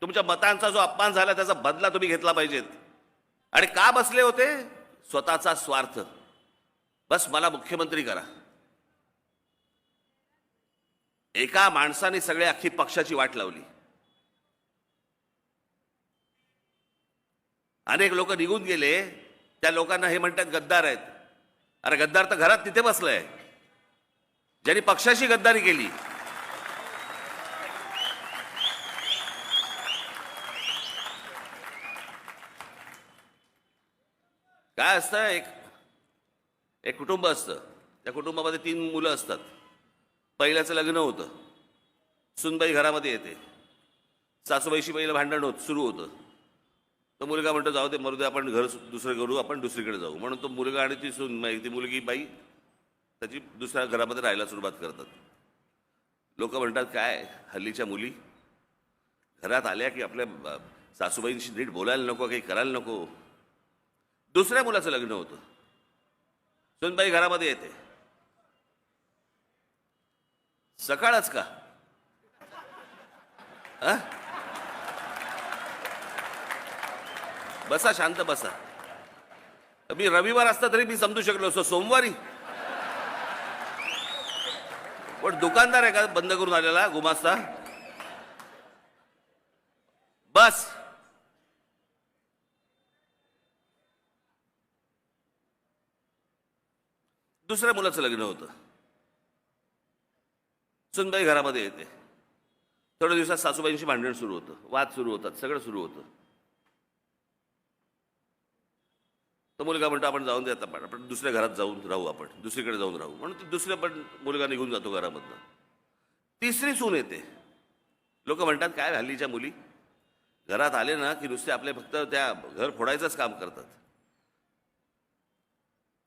तुमच्या मतांचा जो अपमान झाला त्याचा बदला तुम्ही घेतला पाहिजेत. आणि का बसले होते? स्वतःचा स्वार्थ. बस मला मुख्यमंत्री करा. एका माणसाने सगळ्या अख्खी पक्षाची वाट लावली. अनेक लोक निघून गेले. त्या लोकांना हे म्हणतात गद्दार आहेत. अरे गद्दार तर घरात तिथे बसलाय. ज्यांनी पक्षाशी गद्दारी केली काय असतं? एक एक कुटुंब असतं. त्या कुटुंबामध्ये तीन मुलं असतात. पहिल्याचं लग्न होतं. सुनबाई घरामध्ये येते. सासूबाईशी पहिलं भांडण होत सुरू होतं. तो मुलगा म्हणतो जाऊ दे मरू दे आपण घर दुसरं करू आपण दुसरीकडे जाऊ. म्हणून तो मुलगा आणि ती सून ती मुलगी बाई त्याची दुसऱ्या घरामध्ये राहायला सुरुवात करतात. लोक म्हणतात काय हल्लीच्या मुली? घरात आल्या की आपल्या सासूबाईंशी नीट बोलायला नको काही करायला नको? दुसऱ्या मुलाचं लग्न होतं. सुनबाई घरामध्ये येते. सकाळच का? अ? बसा शांत बसा. मी रविवार असता तरी मी समजू शकलो असतो सोमवारी. पण दुकानदार आहे का बंद करून आलेला गुमास्ता. बस. दुसऱ्या मुलाचं लग्न होतं. सुनबाई घरामध्ये येते. थोड्या दिवसात सासूबाईंशी भांडण सुरू होतं. वाद सुरू होतात. सगळं सुरू होतं. तर मुलगा म्हणतो आपण जाऊन देत आपण. आपण दुसऱ्या घरात जाऊन राहू आपण. दुसरीकडे जाऊन राहू. म्हणून दुसऱ्या पण मुलगा निघून जातो घरामधनं. तिसरी सून येते. लोक म्हणतात काय हल्लीच्या मुली? घरात आले ना की नुसते आपले फक्त त्या घर फोडायचंच काम करतात.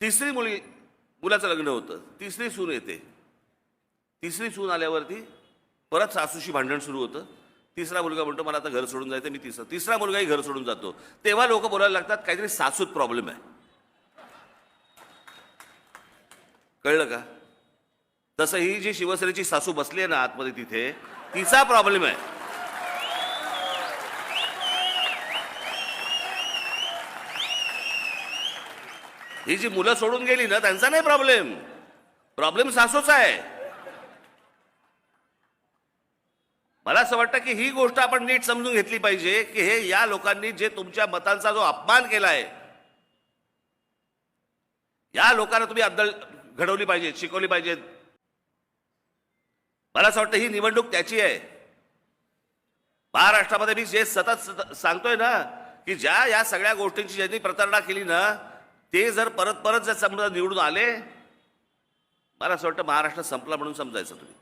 तिसरी मुली मुलाचं लग्न होतं. तिसरी सून येते. तिसरी सून आल्यावरती परत सासूशी भांडण सुरू होतं. तिसरा मुलगा म्हणतो मला आता घर सोडून जायचं मी तिसरा तिसरा मुलगाही घर सोडून जातो. तेव्हा लोक बोलायला लागतात काहीतरी सासूत प्रॉब्लेम आहे. कळलं का? तसं ही जी शिवसेनेची सासू बसली आहे ना आतमध्ये तिथे तिचा प्रॉब्लेम आहे. ही जी मुलं सोडून गेली ना त्यांचा नाही प्रॉब्लेम प्रॉब्लेम सासूचा आहे. मला असं वाटतं की ही गोष्ट आपण नीट समजून घेतली पाहिजे की हे या लोकांनी जे तुमच्या मतांचा जो अपमान केलाय या लोकांना तुम्ही अद्दल घडवली पाहिजे शिकवली पाहिजेत मला असं वाटतं ही निवडणूक त्याची आहे. महाराष्ट्रामध्ये मी जे सतत सतत सांगतोय ना की ज्या या सगळ्या गोष्टींची ज्यांनी प्रतारणा केली ना ते जर परत परत जर समजा निवडून आले मला असं वाटतं महाराष्ट्र संपला म्हणून समजायचं तुम्ही.